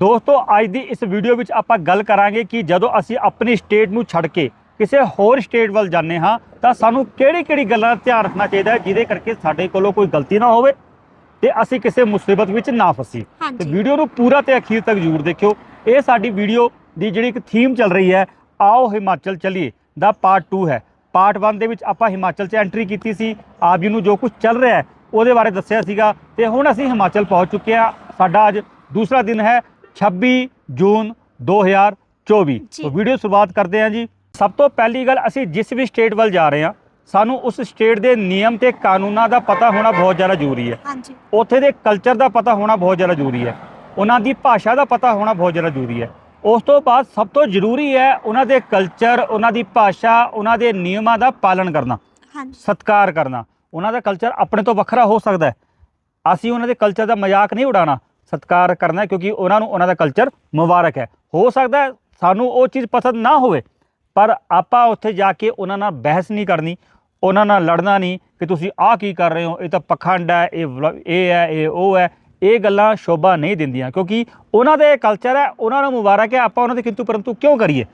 ਦੋਸਤੋ ਅੱਜ ਦੀ ਇਸ ਵੀਡੀਓ ਵਿੱਚ ਆਪਾਂ ਗੱਲ ਕਰਾਂਗੇ ਕਿ ਜਦੋਂ ਅਸੀਂ ਆਪਣੀ ਸਟੇਟ ਨੂੰ ਛੱਡ ਕੇ ਕਿਸੇ ਹੋਰ ਸਟੇਟ ਵੱਲ ਜਾਂਦੇ ਹਾਂ ਤਾਂ ਸਾਨੂੰ ਕਿਹੜੀ-ਕਿਹੜੀ ਗੱਲਾਂ ਦਾ ਧਿਆਨ ਰੱਖਣਾ ਚਾਹੀਦਾ ਹੈ ਜਿਹਦੇ ਕਰਕੇ ਸਾਡੇ ਕੋਲੋਂ ਕੋਈ ਗਲਤੀ ਨਾ ਹੋਵੇ ਤੇ ਅਸੀਂ ਕਿਸੇ ਮੁਸੀਬਤ ਵਿੱਚ ਨਾ ਫਸੀਏ। ਤੇ ਵੀਡੀਓ ਨੂੰ ਪੂਰਾ ਤੇ ਅਖੀਰ ਤੱਕ ਜ਼ਰੂਰ ਦੇਖਿਓ। ਇਹ ਸਾਡੀ ਵੀਡੀਓ ਦੀ ਜਿਹੜੀ ਇੱਕ ਥੀਮ ਚੱਲ ਰਹੀ ਹੈ ਆਓ ਹਿਮਾਚਲ ਚੱਲੀਏ ਦਾ ਪਾਰਟ 2 ਹੈ। ਪਾਰਟ 1 ਦੇ ਵਿੱਚ ਆਪਾਂ ਹਿਮਾਚਲ 'ਚ ਐਂਟਰੀ ਕੀਤੀ ਸੀ ਆਪ ਜੀ ਨੂੰ ਜੋ ਕੁਝ ਚੱਲ ਰਿਹਾ ਹੈ ਉਹਦੇ ਬਾਰੇ ਦੱਸਿਆ ਸੀਗਾ। ਤੇ ਹੁਣ ਅਸੀਂ ਹਿਮਾਚਲ ਪਹੁੰਚ ਚੁੱਕੇ ਹਾਂ। ਸਾਡਾ ਅੱਜ ਦੂਸਰਾ ਦਿਨ ਹੈ 26 ਜੂਨ 2024 ਜੀ। ਤੋਂ ਵੀਡੀਓ ਸ਼ੁਰੂਆਤ ਕਰਦੇ ਹਾਂ ਜੀ। ਸਭ ਤੋਂ ਪਹਿਲੀ ਗੱਲ ਅਸੀਂ ਜਿਸ ਵੀ ਸਟੇਟ ਵੱਲ ਜਾ ਰਹੇ ਹਾਂ ਸਾਨੂੰ ਉਸ ਸਟੇਟ ਦੇ ਨਿਯਮ ਤੇ ਕਾਨੂੰਨਾਂ ਦਾ ਪਤਾ ਹੋਣਾ ਬਹੁਤ ਜ਼ਿਆਦਾ ਜ਼ਰੂਰੀ ਹੈ। ਹਾਂਜੀ। ਉੱਥੇ ਦੇ ਕਲਚਰ ਦਾ ਪਤਾ ਹੋਣਾ ਬਹੁਤ ਜ਼ਿਆਦਾ ਜ਼ਰੂਰੀ ਹੈ। ਉਹਨਾਂ ਦੀ ਭਾਸ਼ਾ ਦਾ ਪਤਾ ਹੋਣਾ ਬਹੁਤ ਜ਼ਿਆਦਾ ਜ਼ਰੂਰੀ ਹੈ। ਉਸ ਤੋਂ ਬਾਅਦ ਸਭ ਤੋਂ ਜ਼ਰੂਰੀ ਹੈ ਉਹਨਾਂ ਦੇ ਕਲਚਰ ਉਹਨਾਂ ਦੀ ਭਾਸ਼ਾ ਉਹਨਾਂ ਦੇ ਨਿਯਮਾਂ ਦਾ ਪਾਲਣ ਕਰਨਾ ਹਾਂਜੀ। ਸਤਿਕਾਰ ਕਰਨਾ। ਉਹਨਾਂ ਦਾ ਕਲਚਰ ਆਪਣੇ ਤੋਂ ਵੱਖਰਾ ਹੋ ਸਕਦਾ ਹੈ। ਅਸੀਂ ਉਹਨਾਂ ਦੇ ਕਲਚਰ ਦਾ ਮਜ਼ਾਕ ਨਹੀਂ ਉਡਾਉਣਾ। ਸਤਿਕਾਰ ਕਰਨਾ ਕਿਉਂਕਿ ਉਹਨਾਂ ਨੂੰ ਉਹਨਾਂ ਦਾ ਕਲਚਰ ਮੁਬਾਰਕ ਹੈ। ਹੋ ਸਕਦਾ ਸਾਨੂੰ ਉਹ ਚੀਜ਼ ਪਸੰਦ ਨਾ ਹੋਵੇ, ਪਰ ਆਪਾਂ ਉੱਥੇ ਜਾ ਕੇ ਉਹਨਾਂ ਨਾਲ ਬਹਿਸ ਨਹੀਂ ਕਰਨੀ, ਉਹਨਾਂ ਨਾਲ ਲੜਨਾ ਨਹੀਂ ਕਿ ਤੁਸੀਂ ਆਹ ਕੀ ਕਰ ਰਹੇ ਹੋ, ਇਹ ਤਾਂ ਪਖੰਡ ਹੈ, ਇਹ ਇਹ ਹੈ, ਇਹ ਉਹ ਹੈ। ਇਹ ਗੱਲਾਂ ਸ਼ੋਭਾ ਨਹੀਂ ਦਿੰਦੀਆਂ, ਕਿਉਂਕਿ ਉਹਨਾਂ ਦਾ ਇਹ ਕਲਚਰ ਹੈ, ਉਹਨਾਂ ਨੂੰ ਮੁਬਾਰਕ ਹੈ, ਆਪਾਂ ਉਹਨਾਂ ਦੇ ਕਿੰਤੂ ਪਰੰਤੂ ਕਿਉਂ ਕਰੀਏ?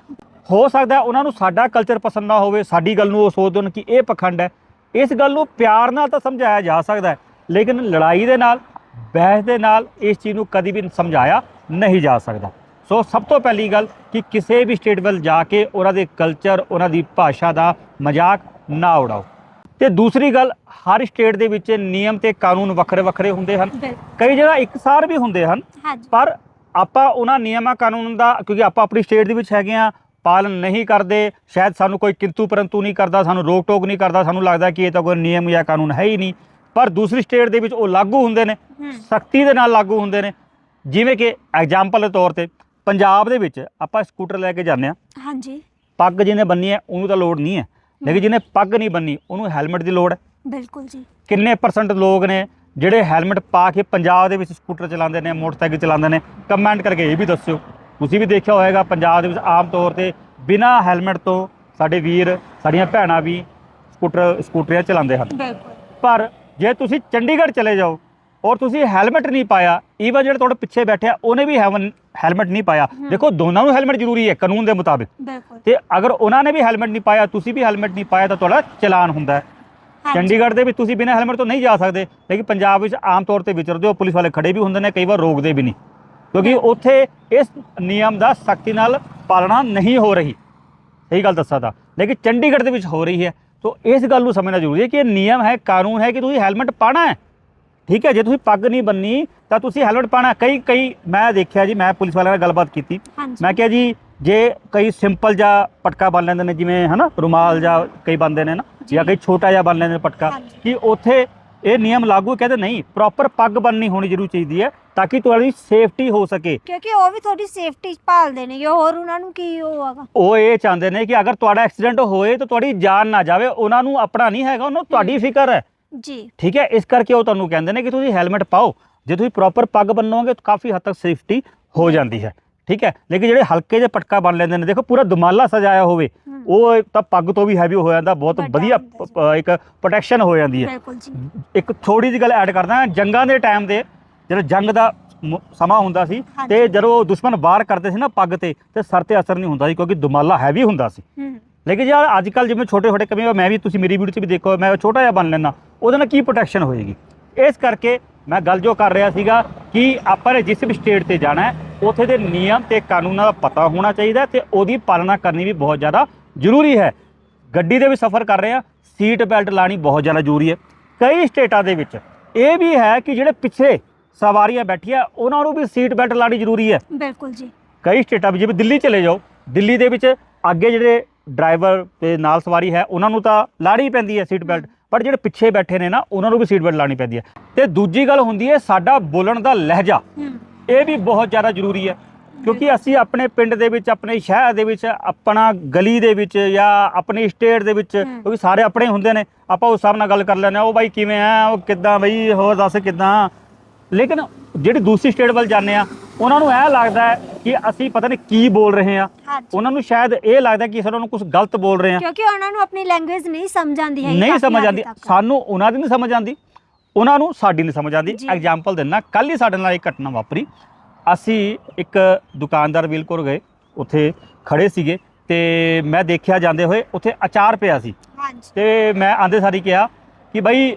ਹੋ ਸਕਦਾ ਉਹਨਾਂ ਨੂੰ ਸਾਡਾ ਕਲਚਰ ਪਸੰਦ ਨਾ ਹੋਵੇ, ਸਾਡੀ ਗੱਲ ਨੂੰ ਉਹ ਸੋਚਦੇ ਹੋਣ ਕਿ ਇਹ ਪਖੰਡ ਹੈ। ਇਸ ਗੱਲ ਨੂੰ ਪਿਆਰ ਨਾਲ ਤਾਂ ਸਮਝਾਇਆ ਜਾ ਸਕਦਾ ਹੈ, ਲੇਕਿਨ ਲੜਾਈ ਦੇ ਨਾਲ ਬਹਿਸ ਦੇ ਨਾਲ ਇਸ ਚੀਜ਼ ਨੂੰ ਕਦੀ ਵੀ ਸਮਝਾਇਆ ਨਹੀਂ ਜਾ ਸਕਦਾ। ਸੋ ਸਭ ਤੋਂ ਪਹਿਲੀ ਗੱਲ ਕਿ ਕਿਸੇ ਵੀ ਸਟੇਟ ਵੱਲ ਜਾ ਕੇ ਉਹਨਾਂ ਦੇ ਕਲਚਰ ਉਹਨਾਂ ਦੀ ਭਾਸ਼ਾ ਦਾ ਮਜ਼ਾਕ ਨਾ ਉਡਾਓ। ਤੇ ਦੂਸਰੀ ਗੱਲ ਹਰ ਸਟੇਟ ਦੇ ਵਿੱਚ ਨਿਯਮ ਤੇ ਕਾਨੂੰਨ ਵੱਖਰੇ ਵੱਖਰੇ ਹੁੰਦੇ ਹਨ। ਕਈ ਜਗ੍ਹਾ ਇੱਕਸਾਰ ਵੀ ਹੁੰਦੇ ਹਨ ਪਰ ਆਪਾਂ ਉਹਨਾਂ ਨਿਯਮਾਂ ਕਾਨੂੰਨ ਦਾ ਕਿਉਂਕਿ ਆਪਾਂ ਆਪਣੀ ਸਟੇਟ ਦੇ ਵਿੱਚ ਹੈਗੇ ਆ ਪਾਲਣ ਨਹੀਂ ਕਰਦੇ ਸ਼ਾਇਦ ਸਾਨੂੰ ਕੋਈ ਕਿੰਤੂ ਪਰੰਤੂ ਨਹੀਂ ਕਰਦਾ ਸਾਨੂੰ ਰੋਕ ਟੋਕ ਨਹੀਂ ਕਰਦਾ ਸਾਨੂੰ ਲੱਗਦਾ ਕਿ ਇਹ ਤਾਂ ਕੋਈ ਨਿਯਮ ਜਾਂ ਕਾਨੂੰਨ ਹੈ ਹੀ ਨਹੀਂ। ਪਰ ਦੂਸਰੀ ਸਟੇਟ ਦੇ ਵਿੱਚ ਉਹ ਲਾਗੂ ਹੁੰਦੇ ਨੇ ਸਖਤੀ ਦੇ ਨਾਲ ਲਾਗੂ ਹੁੰਦੇ ਨੇ। ਜਿਵੇਂ ਕਿ ਐਗਜ਼ਾਮਪਲ ਦੇ ਤੌਰ ਤੇ ਪੰਜਾਬ ਦੇ ਵਿੱਚ ਆਪਾਂ ਸਕੂਟਰ ਲੈ ਕੇ ਜਾਂਦੇ ਆ ਹਾਂਜੀ। ਪੱਗ ਜਿਹਨੇ ਬੰਨੀ ਹੈ ਉਹਨੂੰ ਤਾਂ ਲੋੜ ਨਹੀਂ ਹੈ। ਲੇਕਿਨ ਜਿਹਨੇ ਪੱਗ ਨਹੀਂ ਬੰਨੀ ਉਹਨੂੰ ਹੈਲਮਟ ਦੀ ਲੋੜ ਹੈ। ਬਿਲਕੁਲ ਜੀ। ਕਿੰਨੇ ਪਰਸੈਂਟ ਲੋਕ ਨੇ ਜਿਹੜੇ ਹੈਲਮਟ ਪਾ ਕੇ ਪੰਜਾਬ ਦੇ ਵਿੱਚ ਸਕੂਟਰ ਚਲਾਉਂਦੇ ਨੇ ਮੋਟਰਸਾਈਕਲ ਚਲਾਉਂਦੇ ਨੇ? ਕਮੈਂਟ ਕਰਕੇ ਇਹ ਵੀ ਦੱਸਿਓ। ਤੁਸੀਂ ਵੀ ਦੇਖਿਆ ਹੋਵੇਗਾ ਪੰਜਾਬ ਦੇ ਵਿੱਚ ਆਮ ਤੌਰ ਤੇ ਬਿਨਾਂ ਹੈਲਮਟ ਤੋਂ ਸਾਡੇ ਵੀਰ ਸਾਡੀਆਂ ਭੈਣਾਂ ਵੀ ਸਕੂਟਰ ਸਕੂਟਰੀਆਂ ਚਲਾਉਂਦੇ ਹਨ। ਬਿਲਕੁਲ। ਪਰ ਜੇ ਤੁਸੀਂ ਚੰਡੀਗੜ੍ਹ ਚਲੇ ਜਾਓ ਔਰ ਤੁਸੀਂ ਹੈਲਮਟ ਨਹੀਂ ਪਾਇਆ ਈਵਨ ਜਿਹੜਾ ਤੁਹਾਡੇ ਪਿੱਛੇ ਬੈਠਿਆ ਉਹਨੇ ਵੀ ਹੈਲਮਟ ਨਹੀਂ ਪਾਇਆ। ਦੇਖੋ ਦੋਨਾਂ ਨੂੰ ਹੈਲਮਟ ਜ਼ਰੂਰੀ ਹੈ ਕਾਨੂੰਨ ਦੇ ਮੁਤਾਬਿਕ। ਬਿਲਕੁਲ। ਤੇ ਅਗਰ ਉਹਨਾਂ ਨੇ ਵੀ ਹੈਲਮਟ ਨਹੀਂ ਪਾਇਆ ਤੁਸੀਂ ਵੀ ਹੈਲਮਟ ਨਹੀਂ ਪਾਇਆ ਤਾਂ ਤੁਹਾਡਾ ਚਲਾਨ ਹੁੰਦਾ ਹੈ। ਚੰਡੀਗੜ੍ਹ ਦੇ ਵਿੱਚ ਤੁਸੀਂ ਬਿਨਾਂ ਹੈਲਮਟ ਤੋਂ ਨਹੀਂ ਜਾ ਸਕਦੇ ਲੇਕਿਨ ਪੰਜਾਬ ਵਿੱਚ ਆਮ ਤੌਰ ਤੇ ਵਿਚਰਦੇ ਹੋ ਪੁਲਿਸ ਵਾਲੇ ਖੜੇ ਵੀ ਹੁੰਦੇ ਨੇ ਕਈ ਵਾਰ ਰੋਕਦੇ ਵੀ ਨਹੀਂ। ਕਿਉਂਕਿ ਉੱਥੇ ਇਸ ਨਿਯਮ ਦਾ ਸਖਤੀ ਨਾਲ ਪਾਲਣਾ ਨਹੀਂ ਹੋ ਰਹੀ। ਸਹੀ ਗੱਲ ਦੱਸਾਂ ਤਾਂ। ਲੇਕਿਨ ਚੰਡੀਗੜ੍ਹ ਦੇ ਵਿੱਚ ਹੋ ਰਹੀ ਹੈ। ਤੋਂ ਇਸ ਗੱਲ ਨੂੰ ਸਮਝਣਾ ਜ਼ਰੂਰੀ ਹੈ ਕਿ ਇਹ ਨਿਯਮ ਹੈ ਕਾਨੂੰਨ ਹੈ ਕਿ ਤੁਸੀਂ ਹੈਲਮਟ ਪਾਣਾ ਹੈ ਠੀਕ ਹੈ ਜੇ ਤੁਸੀਂ ਪੱਗ ਨਹੀਂ ਬੰਨੀ ਤਾਂ ਤੁਸੀਂ ਹੈਲਮਟ ਪਾਣਾ ਕਈ ਕਈ ਮੈਂ ਦੇਖਿਆ ਜੀ ਮੈਂ ਪੁਲਿਸ ਵਾਲਿਆਂ ਨਾਲ ਗੱਲਬਾਤ ਕੀਤੀ ਮੈਂ ਕਿਹਾ ਜੀ ਜੇ ਕਈ ਸਿੰਪਲ ਜਿਹਾ ਪਟਕਾ ਬੰਨ ਲੈਂਦੇ ਨੇ ਜਿਵੇਂ ਹਨਾ ਰੁਮਾਲ ਜਾਂ ਕਈ ਬੰਦੇ ਨੇ ਨਾ ਜੀ। ਜਾਂ ਕਈ ਛੋਟਾ ਜਿਹਾ ਬੰਨ ਲੈਂਦੇ ਨੇ ਪਟਕਾ। ਕਿ ਉੱਥੇ ਇਹ ਨਿਯਮ ਲਾਗੂ ਹੈ? ਕਹਿੰਦੇ ਨਹੀਂ ਪ੍ਰੋਪਰ ਪੱਗ ਬੰਨਣੀ ਹੋਣੀ ਜ਼ਰੂਰ ਚਾਹੀਦੀ ਹੈ ਤਾਂ ਕਿ ਤੁਹਾਡੀ ਸੇਫਟੀ ਹੋ ਸਕੇ। ਕਿਉਂਕਿ ਉਹ ਵੀ ਤੁਹਾਡੀ ਸੇਫਟੀ ਭਾਲਦੇ ਨੇ ਹੋਰ ਉਹਨਾਂ ਨੂੰ ਕੀ ਉਹ ਹੈਗਾ? ਉਹ ਇਹ ਚਾਹੁੰਦੇ ਨੇ ਕਿ ਅਗਰ ਤੁਹਾਡਾ ਐਕਸੀਡੈਂਟ ਹੋਏ ਤਾਂ ਤੁਹਾਡੀ ਜਾਨ ਨਾ ਜਾਵੇ ਉਹਨਾਂ ਨੂੰ ਆਪਣਾ ਨਹੀਂ ਹੈਗਾ ਉਹਨੂੰ ਤੁਹਾਡੀ ਫਿਕਰ ਹੈ। ਜੀ। ਠੀਕ ਹੈ ਇਸ ਕਰਕੇ ਉਹ ਤੁਹਾਨੂੰ ਕਹਿੰਦੇ ਨੇ ਕਿ ਤੁਸੀਂ ਹੈਲਮਟ ਪਾਓ। ਜੇ ਤੁਸੀਂ ਪ੍ਰੋਪਰ ਪੱਗ ਬੰਨੋਗੇ ਤਾਂ ਕਾਫੀ ਹੱਦ ਤੱਕ ਸੇਫਟੀ ਹੋ ਜਾਂਦੀ ਹੈ। ਠੀਕ ਹੈ? ਲੇਕਿਨ ਜਿਹੜੇ ਹਲਕੇ ਜਿਹੇ ਪਟਕਾ ਬੰਨ ਲੈਂਦੇ ਨੇ ਦੇਖੋ ਪੂਰਾ ਦੁਮਾਲਾ ਸਜਾਇਆ ਹੋਵੇ ਉਹ ਤਾਂ ਪੱਗ ਤੋਂ ਵੀ ਹੈਵੀ ਹੋ ਜਾਂਦਾ ਬਹੁਤ ਵਧੀਆ ਇੱਕ ਪ੍ਰੋਟੈਕਸ਼ਨ ਹੋ ਜਾਂਦੀ ਹੈ। ਇੱਕ ਥੋੜੀ ਜਿਹੀ ਗੱਲ ਐਡ ਕਰਦਾ ਜੰਗਾਂ ਦੇ ਟਾਈਮ ਦੇ ਜਦੋਂ ਜੰਗ ਦਾ ਸਮਾਂ ਹੁੰਦਾ ਸੀ। ਤੇ ਜਦੋਂ ਦੁਸ਼ਮਣ ਵਾਰ ਕਰਦੇ ਸੀ ਨਾ ਪੱਗ ਤੇ ਤੇ ਸਰ ਤੇ ਅਸਰ ਨਹੀਂ ਹੁੰਦਾ ਸੀ ਕਿਉਂਕਿ ਦੁਮਾਲਾ ਹੈਵੀ ਹੁੰਦਾ ਸੀ। ਲੇਕਿਨ ਯਾਰ ਅੱਜ ਕੱਲ ਜਿਵੇਂ ਛੋਟੇ ਛੋਟੇ ਕਮੀ ਮੈਂ ਵੀ ਤੁਸੀਂ ਮੇਰੀ ਵੀਡੀਓ 'ਚ ਵੀ ਦੇਖੋ ਮੈਂ ਛੋਟਾ ਜਿਹਾ ਬਣ ਲੈਣਾ ਉਹਦੇ ਨਾਲ ਕੀ ਪ੍ਰੋਟੈਕਸ਼ਨ ਹੋਏਗੀ? ਇਸ ਕਰਕੇ ਮੈਂ ਗੱਲ ਜੋ ਕਰ ਰਿਹਾ ਸੀਗਾ ਕਿ ਆਪਾਂ ਨੇ ਜਿਸ ਵੀ ਸਟੇਟ ਤੇ ਜਾਣਾ ਹੈ ਉੱਥੇ ਦੇ ਨਿਯਮ ਤੇ ਕਾਨੂੰਨਾਂ ਦਾ ਪਤਾ ਹੋਣਾ ਚਾਹੀਦਾ ਤੇ ਉਹਦੀ ਪਾਲਣਾ ਕਰਨੀ ਵੀ ਬਹੁਤ ਜ਼ਿਆਦਾ ਜ਼ਰੂਰੀ ਹੈ। ਗੱਡੀ ਦੇ ਵੀ ਸਫ਼ਰ ਕਰ ਰਹੇ ਆ ਸੀਟ ਬੈਲਟ ਲਾਣੀ ਬਹੁਤ ਜ਼ਿਆਦਾ ਜ਼ਰੂਰੀ ਹੈ। ਕਈ ਸਟੇਟਾਂ ਦੇ ਵਿੱਚ ਇਹ ਵੀ ਹੈ ਕਿ ਜਿਹੜੇ ਪਿੱਛੇ ਸਵਾਰੀਆਂ ਬੈਠੀਆਂ ਉਹਨਾਂ ਨੂੰ ਵੀ ਸੀਟ ਬੈਲਟ ਲਾਣੀ ਜ਼ਰੂਰੀ ਹੈ। ਬਿਲਕੁਲ ਜੀ। ਕਈ ਸਟੇਟਾਂ ਵਿੱਚ ਜਿਵੇਂ ਦਿੱਲੀ ਚਲੇ ਜਾਓ ਦਿੱਲੀ ਦੇ ਵਿੱਚ ਅੱਗੇ ਜਿਹੜੇ ਡਰਾਈਵਰ ਤੇ ਨਾਲ ਸਵਾਰੀ ਹੈ ਉਹਨਾਂ ਨੂੰ ਤਾਂ ਲਾਣੀ ਪੈਂਦੀ ਹੈ ਸੀਟ ਬੈਲਟ ਪਰ ਜਿਹੜੇ ਪਿੱਛੇ ਬੈਠੇ ਨੇ ਨਾ ਉਹਨਾਂ ਨੂੰ ਵੀ ਸੀਟ ਬੈਲਟ ਲਾਣੀ ਪੈਂਦੀ ਹੈ। ਤੇ ਦੂਜੀ ਗੱਲ ਹੁੰਦੀ ਹੈ ਸਾਡਾ ਬੋਲਣ ਦਾ ਲਹਿਜਾ। ਇਹ ਵੀ ਬਹੁਤ ਜ਼ਿਆਦਾ ਜ਼ਰੂਰੀ ਹੈ ਕਿਉਂਕਿ ਅਸੀਂ ਆਪਣੇ ਪਿੰਡ ਦੇ ਵਿੱਚ ਆਪਣੇ ਸ਼ਹਿਰ ਦੇ ਵਿੱਚ ਆਪਣਾ ਗਲੀ ਦੇ ਵਿੱਚ ਜਾਂ ਆਪਣੀ ਸਟੇਟ ਦੇ ਵਿੱਚ। ਕਿਉਂਕਿ ਸਾਰੇ ਆਪਣੇ ਹੁੰਦੇ ਨੇ ਆਪਾਂ ਉਸ ਹਿਸਾਬ ਨਾਲ ਗੱਲ ਕਰ ਲੈਂਦੇ ਆ ਉਹ ਬਾਈ ਕਿਵੇਂ ਆ ਉਹ ਕਿੱਦਾਂ ਬਈ ਹੋਰ ਦੱਸ ਕਿੱਦਾਂ। ਲੇਕਿਨ ਜਿਹੜੀ ਦੂਸਰੀ ਸਟੇਟ ਵੱਲ ਜਾਂਦੇ ਆ ਉਹਨਾਂ ਨੂੰ ਇਹ ਲੱਗਦਾ ਹੈ ਕਿ ਅਸੀਂ ਪਤਾ ਨਹੀਂ ਕੀ ਬੋਲ ਰਹੇ ਆ ਉਹਨਾਂ ਨੂੰ ਸ਼ਾਇਦ ਇਹ ਲੱਗਦਾ ਕਿ ਅਸੀਂ ਉਹਨਾਂ ਨੂੰ ਕੁਝ ਗਲਤ ਬੋਲ ਰਹੇ ਆ ਕਿਉਂਕਿ ਉਹਨਾਂ ਨੂੰ ਆਪਣੀ ਲੈਂਗੁਏਜ ਨਹੀਂ ਸਮਝ ਆਉਂਦੀ ਹੈ ਨਹੀਂ ਸਮਝ ਆਉਂਦੀ। ਸਾਨੂੰ ਉਹਨਾਂ ਦੀ ਨਹੀਂ ਸਮਝ ਆਉਂਦੀ। ਉਹਨਾਂ ਨੂੰ ਸਾਡੀ ਨਹੀਂ ਸਮਝ ਆਉਂਦੀ ਜੀ। ਐਗਜ਼ਾਮਪਲ ਦਿੰਨਾ ਕੱਲ ਹੀ ਸਾਡੇ ਨਾਲ ਇੱਕ ਘਟਨਾ ਵਾਪਰੀ ਅਸੀਂ ਇੱਕ ਦੁਕਾਨਦਾਰ ਬਿਲਕੁਲ ਗਏ ਉੱਥੇ ਖੜੇ ਸੀਗੇ ਤੇ ਮੈਂ ਦੇਖਿਆ ਜਾਂਦੇ ਹੋਏ ਉੱਥੇ ਅਚਾਰ ਪਿਆ ਸੀ ਹਾਂਜੀ ਤੇ ਮੈਂ ਆਂਦੇ ਸਾਰੀ ਕਿਹਾ ਕਿ ਬਈ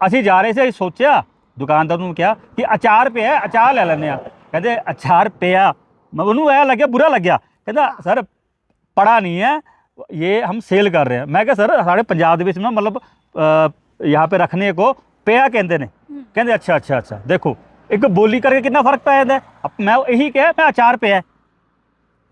ਅਸੀਂ ਜਾ ਰਹੇ ਸੀ ਅਸੀਂ ਸੋਚਿਆ ਦੁਕਾਨਦਾਰ ਨੂੰ ਕਿਹਾ ਕਿ ਅਚਾਰ ਪਿਆ ਹੈ, ਅਚਾਰ ਲੈ ਲੈਂਦੇ ਆ ਕਹਿੰਦੇ ਅਚਾਰ ਪਿਆ ਮੈਂ ਉਹਨੂੰ ਐ ਲੱਗਿਆ ਬੁਰਾ ਲੱਗਿਆ ਕਹਿੰਦਾ ਸਰ ਪੜਾ ਨਹੀਂ ਹੈ ਇਹ ਹਮ ਸੇਲ ਕਰ ਰਹੇ ਹਾਂ ਮੈਂ ਕਿਹਾ ਸਰ ਸਾਡੇ ਪੰਜਾਬ ਦੇ ਵਿੱਚ ਨਾ ਮਤਲਬ ਅ, यहाँ पे रखने को ਪਿਆ ਕਹਿੰਦੇ ਨੇ। ਕਹਿੰਦੇ ਅੱਛਾ ਅੱਛਾ ਅੱਛਾ ਦੇਖੋ ਇੱਕ ਬੋਲੀ ਕਰਕੇ ਕਿੰਨਾ ਫ਼ਰਕ ਪੈ ਜਾਂਦਾ ਮੈਂ ਇਹੀ ਕਿਹਾ ਮੈਂ ਅਚਾਰ ਪਿਆ।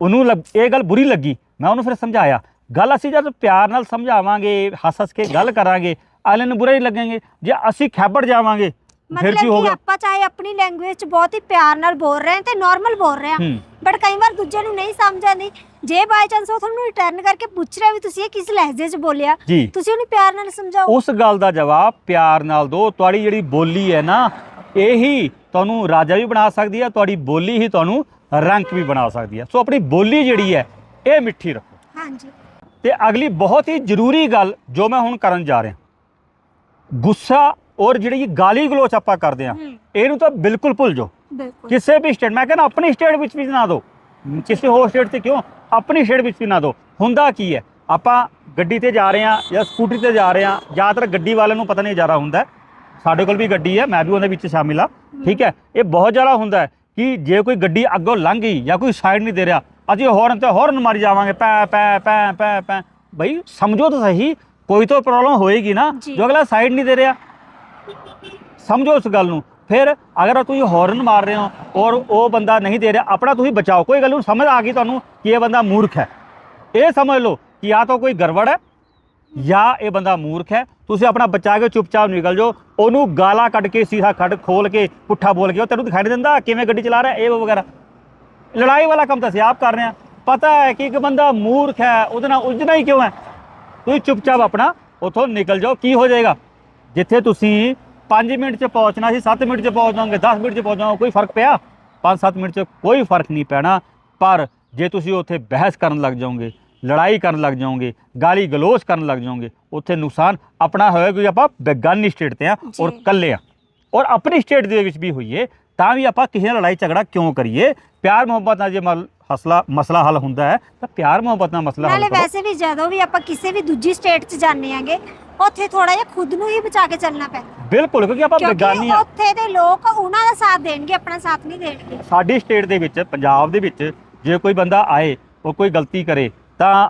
ਉਹਨੂੰ ਇਹ ਗੱਲ ਬੁਰੀ ਲੱਗੀ ਮੈਂ ਉਹਨੂੰ ਫਿਰ ਸਮਝਾਇਆ ਗੱਲ ਅਸੀਂ ਜਦ ਪਿਆਰ ਨਾਲ ਸਮਝਾਵਾਂਗੇ ਹੱਸ ਹੱਸ ਕੇ ਗੱਲ ਕਰਾਂਗੇ ਅਗਲੇ ਨੂੰ ਬੁਰਾ ਹੀ ਲੱਗेंगे ਜੇ ਅਸੀਂ ਖੈਬੜ ਜਾਵਾਂਗੇ ਫਿਰ ਮਤਲਬ ਕੀ ਕਿ ਹੋਗਾ ਆਪਾਂ ਚਾਹੇ ਆਪਣੀ ਲੈਂਗੁਏਜ ਚ ਬਹੁਤ ਹੀ ਪਿਆਰ ਨਾਲ ਬੋਲ ਰਹੇ ਹਾਂ ਤੇ ਨਾਰਮਲ ਬੋਲ ਰਹੇ ਹਾਂ ਹੂੰ। ਬਟ ਕਈ ਵਾਰ ਦੂਜੇ ਨੂੰ ਨਹੀਂ ਸਮਝ ਆਉਂਦੀ। ਜੇ ਬਾਈ ਚਾਂਸ ਉਹ ਤੁਹਾਨੂੰ ਰਿਟਰਨ ਕਰਕੇ ਪੁੱਛ ਰਿਹਾ ਵੀ ਤੁਸੀਂ ਇਹ ਕਿਸ ਲਹਿਜੇ 'ਚ ਬੋਲਿਆ ਜੀ। ਤੁਸੀਂ ਉਹਨੂੰ ਪਿਆਰ ਨਾਲ ਸਮਝਾਓ। ਉਸ ਗੱਲ ਦਾ ਜਵਾਬ ਪਿਆਰ ਨਾਲ ਦਿਓ ਤੁਹਾਡੀ ਜਿਹੜੀ ਬੋਲੀ ਹੈ ਨਾ ਇਹੀ ਤੁਹਾਨੂੰ ਰਾਜਾ ਵੀ ਬਣਾ ਸਕਦੀ ਹੈ ਤੁਹਾਡੀ ਬੋਲੀ ਹੀ ਤੁਹਾਨੂੰ ਰੰਕ ਵੀ ਬਣਾ ਸਕਦੀ ਹੈ। ਸੋ ਆਪਣੀ ਬੋਲੀ ਜਿਹੜੀ ਹੈ ਇਹ ਮਿੱਠੀ ਰੱਖੋ। ਹਾਂਜੀ। ਤੇ ਅਗਲੀ ਬਹੁਤ ਹੀ ਜ਼ਰੂਰੀ ਗੱਲ ਜੋ ਮੈਂ ਹੁਣ ਕਰਨ ਜਾ ਰਿਹਾ। ਗੁੱਸਾ ਔਰ ਜਿਹੜੀ ਇਹ ਗਾਲੀ ਗਲੋਚ ਆਪਾਂ ਕਰਦੇ ਹੂੰ ਇਹਨੂੰ ਤਾਂ ਬਿਲਕੁਲ ਭੁੱਲ ਜਾਓ। ਬਿਲਕੁਲ। ਕਿਸੇ ਵੀ ਸਟੇਟ ਮੈਂ ਕਹਿੰਦਾ ਆਪਣੀ ਸਟੇਟ ਵਿੱਚ ਵੀ ਨਾ ਦਿਓ ਕਿਸੇ ਹੋਰ ਸਟੇਟ ਤੇ ਕਿਉਂ? ਆਪਣੀ ਸਟੇਟ ਵਿੱਚ ਵੀ ਨਾ ਦਿਓ ਹੁੰਦਾ ਕੀ ਹੈ? ਆਪਾਂ ਗੱਡੀ ਤੇ ਜਾ ਰਹੇ ਹਾਂ ਜਾਂ ਸਕੂਟਰੀ ਤੇ ਜਾ ਰਹੇ ਹਾਂ ਜ਼ਿਆਦਾਤਰ ਗੱਡੀ ਵਾਲਿਆਂ ਨੂੰ ਪਤਾ ਨਹੀਂ ਜ਼ਿਆਦਾ ਹੁੰਦਾ ਹੈ। ਸਾਡੇ ਕੋਲ ਵੀ ਗੱਡੀ ਹੈ ਮੈਂ ਵੀ ਉਹਦੇ ਵਿੱਚ ਸ਼ਾਮਿਲ ਆ ਠੀਕ ਹੈ? ਇਹ ਬਹੁਤ ਜ਼ਿਆਦਾ ਹੁੰਦਾ ਹੈ ਕਿ ਜੇ ਕੋਈ ਗੱਡੀ ਅੱਗੋਂ ਲੰਘ ਗਈ ਜਾਂ ਕੋਈ ਸਾਈਡ ਨਹੀਂ ਦੇ ਰਿਹਾ ਅਸੀਂ ਹੌਰਨ ਤੇ ਹੌਰਨ ਮਾਰੀ ਜਾਵਾਂਗੇ ਪੈ ਪੈ ਪੈ ਪੈ ਪੈ। ਬਈ ਸਮਝੋ ਤਾਂ ਸਹੀ ਕੋਈ ਤਾਂ ਪ੍ਰੋਬਲਮ ਹੋਏਗੀ ਨਾ ਜੀ। ਜੋ ਅਗਲਾ ਸਾਈਡ ਨਹੀਂ ਦੇ ਰਿਹਾ। ਸਮਝੋ ਉਸ ਗੱਲ ਨੂੰ। ਫਿਰ ਅਗਰ ਤੁਸੀਂ ਹੌਰਨ ਮਾਰ ਰਹੇ ਹੋ ਔਰ ਉਹ ਬੰਦਾ ਨਹੀਂ ਦੇ ਰਿਹਾ, ਆਪਣਾ ਤੁਸੀਂ ਬਚਾਓ। ਕੋਈ ਗੱਲ ਨੂੰ ਸਮਝ ਆ ਗਈ ਤੁਹਾਨੂੰ ਕਿ ਇਹ ਬੰਦਾ ਮੂਰਖ ਹੈ। ਇਹ ਸਮਝ ਲਓ ਕਿ ਜਾਂ ਤਾਂ ਕੋਈ ਗੜਬੜ ਹੈ ਜਾਂ ਇਹ ਬੰਦਾ ਮੂਰਖ ਹੈ। ਤੁਸੀਂ ਆਪਣਾ ਬਚਾ ਕੇ ਚੁੱਪਚਾਪ ਨਿਕਲ ਜਾਓ। ਉਹਨੂੰ ਗਾਲਾਂ ਕੱਢ ਕੇ, ਸੀਸਾ ਕੱਢ ਖੋਲ ਕੇ, ਪੁੱਠਾ ਬੋਲ ਕੇ, ਉਹ ਤੈਨੂੰ ਦਿਖਾਈ ਨਹੀਂ ਦਿੰਦਾ ਕਿਵੇਂ ਗੱਡੀ ਚਲਾ ਰਿਹਾ, ਇਹ ਵਗੈਰਾ। ਲੜਾਈ ਵਾਲਾ ਕੰਮ ਤਾਂ ਅਸੀਂ ਆਪ ਕਰ ਰਹੇ ਹਾਂ। ਪਤਾ ਹੈ ਕਿ ਇੱਕ ਬੰਦਾ ਮੂਰਖ ਹੈ, ਉਹਦੇ ਨਾਲ ਉਲਝਣਾ ਹੀ ਕਿਉਂ ਹੈ? ਤੁਸੀਂ ਚੁੱਪਚਾਪ ਆਪਣਾ ਉਥੋਂ ਨਿਕਲ ਜਾਓ, ਕੀ ਹੋ ਜਾਏਗਾ? ਜਿੱਥੇ ਤੁਸੀਂ 5 ਮਿੰਟ 'ਚ ਪਹੁੰਚਣਾ ਸੀ 7 ਮਿੰਟ 'ਚ ਪਹੁੰਚ ਜਾਓਗੇ 10 ਮਿੰਟ 'ਚ ਪਹੁੰਚ ਜਾਓਗੇ ਕੋਈ ਫ਼ਰਕ ਪਿਆ? 5-7 ਮਿੰਟ 'ਚ ਕੋਈ ਫ਼ਰਕ ਨਹੀਂ ਪੈਣਾ। ਪਰ ਜੇ ਤੁਸੀਂ ਉੱਥੇ ਬਹਿਸ ਕਰਨ ਲੱਗ ਜਾਓਗੇ ਲੜਾਈ ਕਰਨ ਲੱਗ ਜਾਓਗੇ ਗਾਲੀ ਗਲੋਚ ਕਰਨ ਲੱਗ ਜਾਓਗੇ ਉੱਥੇ ਨੁਕਸਾਨ ਆਪਣਾ ਹੋਏਗਾ ਕਿਉਂਕਿ ਆਪਾਂ ਬੇਗਾਨੀ ਸਟੇਟ ਤੇ ਆ ਔਰ ਜੀ। ਇਕੱਲੇ ਆ। ਔਰ ਆਪਣੀ ਸਟੇਟ ਦੇ ਵਿੱਚ ਵੀ ਹੋਈਏ ਤਾਂ ਵੀ ਆਪਾਂ ਕਿਸੇ ਨਾਲ ਲੜਾਈ ਝਗੜਾ ਕਿਉਂ ਕਰੀਏ? ਪਿਆਰ ਮੁਹੱਬਤ ਨਾਲ ਜੇ ਹਸਲਾ ਮਸਲਾ ਹੱਲ ਹੁੰਦਾ ਹੈ ਤਾਂ ਪਿਆਰ ਮੁਹੱਬਤ ਨਾਲ ਮਸਲਾ ਹੱਲ ਨਾਲੇ ਕਰੋ। ਵੈਸੇ ਵੀ ਜਦੋਂ ਵੀ ਆਪਾਂ ਕਿਸੇ ਵੀ ਦੂਜੀ ਸਟੇਟ 'ਚ ਜਾਂਦੇ ਆਂਗੇ ਉੱਥੇ ਥੋੜਾ ਜਿਹਾ ਖੁਦ ਨੂੰ ਹੀ ਬਚਾ ਕੇ ਚੱਲਣਾ ਪੈਂਦਾ ਬਿਲਕੁਲ ਕਿਉਂਕਿ ਆਪਾਂ ਬੇਗਾਨੀ ਆ। ਉੱਥੇ ਦੇ ਲੋਕ ਉਹਨਾਂ ਦਾ ਸਾਥ ਦੇਣਗੇ ਆਪਣਾ ਸਾਥ ਨਹੀਂ ਦੇਣਗੇ। ਸਾਡੀ ਸਟੇਟ ਦੇ ਵਿੱਚ ਪੰਜਾਬ ਦੇ ਵਿੱਚ ਜੇ ਕੋਈ ਬੰਦਾ ਆਏ ਉਹ ਕੋਈ ਗਲਤੀ ਕਰੇ ਤਾਂ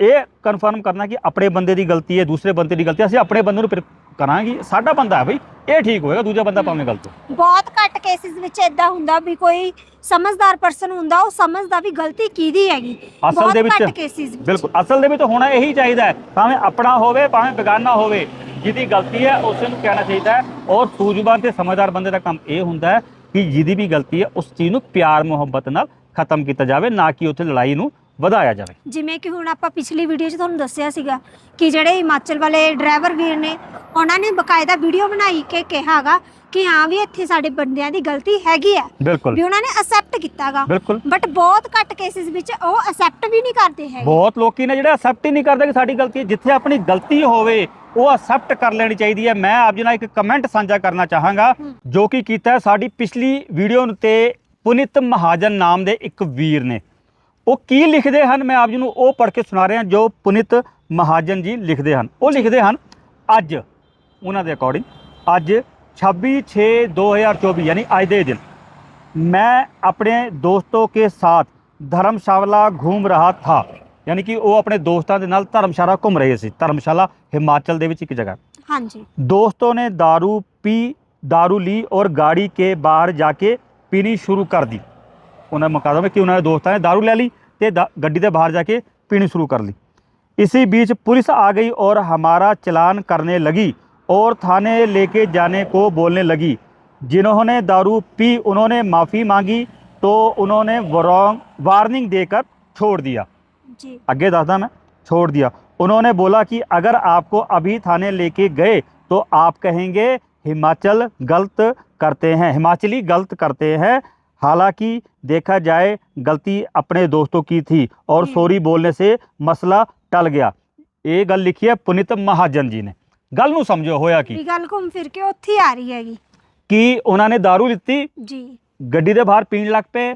ਇਹ ਕਨਫਰਮ ਕਰਨਾ ਕਿ ਆਪਣੇ ਬੰਦੇ ਦੀ ਗਲਤੀ ਹੈ ਦੂਸਰੇ ਬੰਦੇ ਦੀ ਗਲਤੀ ਹੈ। ਅਸੀਂ ਆਪਣੇ ਬੰਦੇ ਨੂੰ ਫਿਰ ਕਰਾਂਗੇ। ਸਾਡਾ ਬੰਦਾ ਹੈ ਬਈ ਇਹ ਠੀਕ ਹੋਏਗਾ ਦੂਜਾ ਬੰਦਾ ਭਾਵੇਂ ਗਲਤ ਹੋ ਬਹੁਤ ਘੱਟ ਕੇਸਿਸ ਵਿੱਚ ਇਦਾਂ ਹੁੰਦਾ ਵੀ ਕੋਈ ਸਮਝਦਾਰ ਪਰਸਨ ਹੁੰਦਾ ਉਹ ਸਮਝਦਾ ਵੀ ਗਲਤੀ ਕਿਹਦੀ ਹੈਗੀ। ਅਸਲ ਦੇ ਬਹੁਤ ਵਿੱਚ ਘੱਟ ਕੇਸਿਸ ਵਿੱਚ। ਬਿਲਕੁਲ ਅਸਲ ਦੇ ਵਿੱਚ ਹੋਣਾ ਇਹੀ ਚਾਹੀਦਾ ਹੈ ਭਾਵੇਂ ਆਪਣਾ ਹੋਵੇ ਭਾਵੇਂ ਬੇਗਾਨਾ ਹੋਵੇ ਜਿਹਦੀ ਗਲਤੀ ਹੈ ਉਸੇ ਨੂੰ ਕਹਿਣਾ ਚਾਹੀਦਾ ਹੈ। ਔਰ ਸੂਝਵਾਨ ਤੇ ਸਮਝਦਾਰ ਬੰਦੇ ਦਾ ਕੰਮ ਇਹ ਹੁੰਦਾ ਹੈ ਕਿ ਜਿਹਦੀ ਵੀ ਗਲਤੀ ਹੈ ਉਸ ਚੀਜ਼ ਨੂੰ ਪਿਆਰ ਮੁਹੱਬਤ ਨਾਲ ਖਤਮ ਕੀਤਾ ਜਾਵੇ ਨਾ ਕਿ ਉੱਥੇ ਲੜਾਈ ਨੂੰ ਵਧਾਇਆ ਜਾਵੇ। ਜਿਵੇਂ ਕਿ ਹੁਣ ਆਪਾਂ ਪਿਛਲੀ ਵੀਡੀਓ 'ਚ ਤੁਹਾਨੂੰ ਦੱਸਿਆ ਸੀਗਾ ਕਿ ਜਿਹੜੇ ਹਿਮਾਚਲ ਵਾਲੇ ਡਰਾਈਵਰ ਵੀਰ ਨੇ ਉਹਨਾਂ ਨੇ ਬਕਾਇਦਾ ਵੀਡੀਓ ਬਣਾਈ ਕੇ ਕਿਹਾਗਾ ਕਿ ਹਾਂ ਵੀ ਇੱਥੇ ਸਾਡੇ ਬੰਦਿਆਂ ਦੀ ਗਲਤੀ ਹੈਗੀ ਆ ਬਿਲਕੁਲ। ਵੀ ਉਹਨਾਂ ਨੇ ਅਸੈਪਟ ਕੀਤਾਗਾ ਬਿਲਕੁਲ। ਬਟ ਬਹੁਤ ਘੱਟ ਕੇਸਿਸ ਵਿੱਚ ਉਹ ਅਸੈਪਟ ਵੀ ਨਹੀਂ ਕਰਦੇ ਹੈਗੇ। ਬਹੁਤ ਲੋਕੀ ਨੇ ਜਿਹੜੇ ਅਸੈਪਟ ਹੀ ਨਹੀਂ ਕਰਦੇ ਕਿ ਸਾਡੀ ਗਲਤੀ ਹੈ। ਜਿੱਥੇ ਆਪਣੀ ਗਲਤੀ ਹੋਵੇ ਉਹ ਅਸੈਪਟ ਕਰ ਲੈਣੀ ਚਾਹੀਦੀ ਹੈ। ਮੈਂ ਆਪ ਜੀ ਨਾਲ ਇੱਕ ਕਮੈਂਟ ਸਾਂਝਾ ਕਰਨਾ ਚਾਹਾਂਗਾ ਹੂੰ। ਜੋ ਕਿ ਕੀਤਾ ਹੈ ਸਾਡੀ ਪਿਛਲੀ ਵੀਡੀਓ ਤੇ ਪੁਨਿਤ ਮਹਾਜਨ ਨਾਮ ਦੇ ਇੱਕ ਵੀਰ ਨੇ। ਉਹ ਕੀ ਲਿਖਦੇ ਹਨ ਮੈਂ ਆਪ ਜੀ ਨੂੰ ਉਹ ਪੜ੍ਹ ਕੇ ਸੁਣਾ ਰਿਹਾ ਜੋ ਪੁਨਿਤ ਮਹਾਜਨ ਜੀ ਲਿਖਦੇ ਹਨ ਉਹ ਲਿਖਦੇ ਹਨ ਅੱਜ ਉਹਨਾਂ ਦੇ ਅਕੋਰਡਿੰਗ ਅੱਜ 26 6 2024 यानी आज दे दिन मैं अपने दोस्तों के साथ ਧਰਮਸ਼ਾਲਾ ਘੂਮ ਰਹਾ ਥਾ ਯਾਨੀ ਕਿ ਉਹ ਆਪਣੇ ਦੋਸਤਾਂ ਦੇ ਨਾਲ ਧਰਮਸ਼ਾਲਾ ਘੁੰਮ ਰਹੇ ਸੀ ਧਰਮਸ਼ਾਲਾ ਹਿਮਾਚਲ ਦੇ ਵਿੱਚ ਇੱਕ ਜਗ੍ਹਾ ਹਾਂਜੀ दोस्तों ने दारू पी दारू ली और गाड़ी के बाहर जाके पीनी शुरू कर दी ਉਹਨਾਂ ਮੁਕਾਦਮੇ ਵਿੱਚ ਕਿ ਉਹਨਾਂ ਦੇ ਦੋਸਤਾਂ ਨੇ दारू ਲੈ ਲਈ ਤੇ ਦਾ- ਗੱਡੀ ਦੇ ਬਾਹਰ ਜਾ ਕੇ ਪੀਣੀ शुरू कर ली इसी बीच पुलिस आ गई और हमारा चलान करने लगी और थाने लेके जाने को बोलने लगी जिन्होंने दारू पी उन्होंने माफ़ी मांगी तो उन्होंने वारंग वार्निंग देकर छोड़ दिया ਜੀ आगे दादा मैं छोड़ दिया उन्होंने बोला कि अगर आपको अभी थाने लेके गए तो आप कहेंगे हिमाचल गलत करते हैं हिमाचली गलत करते हैं हालांकि देखा जाए गलती अपने दोस्तों की थी और जी। सॉरी बोलने से मसला टल गया ਇਹ ਗੱਲ ਲਿਖੀ ਹੈ ਪੁਨਿਤ ਮਹਾਜਨ ਜੀ ਨੇ ਗੱਲ ਨੂੰ ਸਮਝੋ ਹੋਇਆ ਕੀ ਵੀ ਗੱਲ ਘੁੰਮ ਫਿਰ ਕੇ ਉੱਥੇ ਹੀ ਆ ਰਹੀ ਹੈਗੀ ਕਿ ਉਹਨਾਂ ਨੇ दारू ਲਿੱਤੀ ਜੀ ਗੱਡੀ ਦੇ ਬਾਹਰ ਪੀਣ ਲੱਗ ਪਏ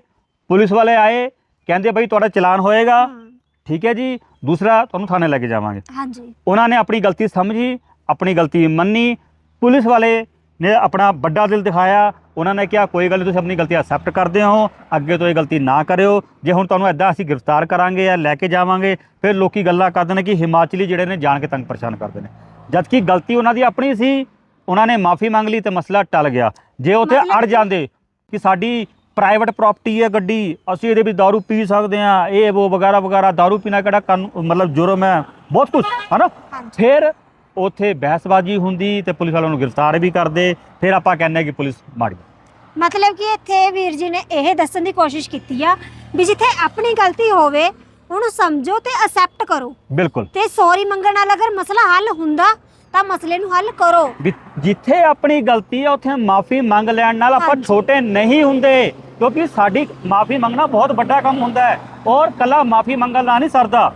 ਪੁਲਿਸ ਵਾਲੇ ਆਏ ਕਹਿੰਦੇ ਬਈ ਤੁਹਾਡਾ ਚਲਾਨ ਹੋਏਗਾ ਹਾਂ, ਠੀਕ ਹੈ ਜੀ ਦੂਸਰਾ ਤੁਹਾਨੂੰ ਥਾਣੇ ਲੈ ਕੇ ਜਾਵਾਂਗੇ ਹਾਂਜੀ ਉਹਨਾਂ ਨੇ ਆਪਣੀ ਗਲਤੀ ਸਮਝੀ ਆਪਣੀ ਗਲਤੀ ਮੰਨੀ ਪੁਲਿਸ ਵਾਲੇ ਨੇ ਆਪਣਾ ਵੱਡਾ ਦਿਲ ਦਿਖਾਇਆ ਉਹਨਾਂ ਨੇ ਕਿਹਾ ਕੋਈ ਗੱਲ ਨਹੀਂ ਤੁਸੀਂ ਆਪਣੀ ਗਲਤੀ ਐਕਸੈਪਟ ਕਰਦੇ ਹੋ ਅੱਗੇ ਤੋਂ ਇਹ ਗਲਤੀ ਨਾ ਕਰਿਓ ਜੇ ਹੁਣ ਤੁਹਾਨੂੰ ਐਦਾਂ ਅਸੀਂ ਗ੍ਰਿਫਤਾਰ ਕਰਾਂਗੇ ਜਾਂ ਲੈ ਕੇ ਜਾਵਾਂਗੇ ਫਿਰ ਲੋਕੀ ਗੱਲਾਂ ਕਰਦੇ ਨੇ ਕਿ ਹਿਮਾਚਲੀ ਜਿਹੜੇ ਨੇ ਜਾਣ ਕੇ ਤੰਗ ਪਰੇਸ਼ਾਨ ਕਰਦੇ ਨੇ ਜਦ ਕਿ ਗਲਤੀ ਉਹਨਾਂ ਦੀ ਆਪਣੀ ਸੀ ਉਹਨਾਂ ਨੇ ਮਾਫੀ ਮੰਗ ਲਈ ਤੇ ਮਸਲਾ ਟਲ ਗਿਆ ਜੇ ਉੱਥੇ ਮਤਲਬ ਅੜ ਕਿ- ਜਾਂਦੇ ਕਿ ਸਾਡੀ ਪ੍ਰਾਈਵੇਟ ਪ੍ਰਾਪਰਟੀ ਹੈ ਗੱਡੀ ਅਸੀਂ ਇਹਦੇ ਵਿੱਚ दारू ਪੀ ਸਕਦੇ ਹਾਂ ਇਹ ਉਹ ਵਗੈਰਾ ਵਗੈਰਾ दारू ਪੀਣਾ ਕਿਹੜਾ ਕਾਨੂੰਨ ਮਤਲਬ ਜੁਰਮ ਹੈ ਬਹੁਤ ਕੁਝ ਹਨਾ ਹਾਂਜੀ ਫਿਰ ਉੱਥੇ ਬਹਿਸਬਾਜ਼ੀ ਹੁੰਦੀ ਤੇ ਪੁਲਿਸ ਵਾਲਿਆਂ ਨੂੰ ਗ੍ਰਿਫਤਾਰ ਵੀ ਕਰਦੇ ਫਿਰ ਆਪਾਂ ਕਹਿੰਦੇ ਕਿ ਪੁਲਿਸ ਮਾੜੀ ਮਤਲਬ ਕਿ ਇੱਥੇ ਵੀਰ ਜੀ ਨੇ ਇਹ ਦੱਸਣ ਦੀ ਕੋਸ਼ਿਸ਼ ਕੀਤੀ ਆ ਵੀ ਜਿੱਥੇ ਆਪਣੀ ਗਲਤੀ ਹੋਵੇ ਉਹਨੂੰ ਸਮਝੋ ਤੇ ਅਸੈਪਟ ਕਰੋ। ਬਿਲਕੁਲ। ਤੇ ਸੌਰੀ ਮੰਗਣ ਨਾਲ ਅਗਰ ਮਸਲਾ ਹੱਲ ਹੁੰਦਾ ਤਾਂ ਮਸਲੇ ਨੂੰ ਹੱਲ ਕਰੋ। ਵੀ ਜਿੱਥੇ ਆਪਣੀ ਗਲਤੀ ਹੈ ਉੱਥੇ ਮਾਫੀ ਮੰਗ ਲੈਣ ਨਾਲ ਆਪਾਂ ਹਾਂਜੀ। ਛੋਟੇ ਨਹੀਂ ਹੁੰਦੇ ਕਿਉਂਕਿ ਸਾਡੀ ਮਾਫੀ ਮੰਗਣਾ ਬਹੁਤ ਵੱਡਾ ਕੰਮ ਹੁੰਦਾ ਹੈ। ਔਰ ਕੱਲਾ ਮਾਫੀ ਮੰਗਣ ਨਾਲ ਨਹੀਂ ਸਰਦਾ।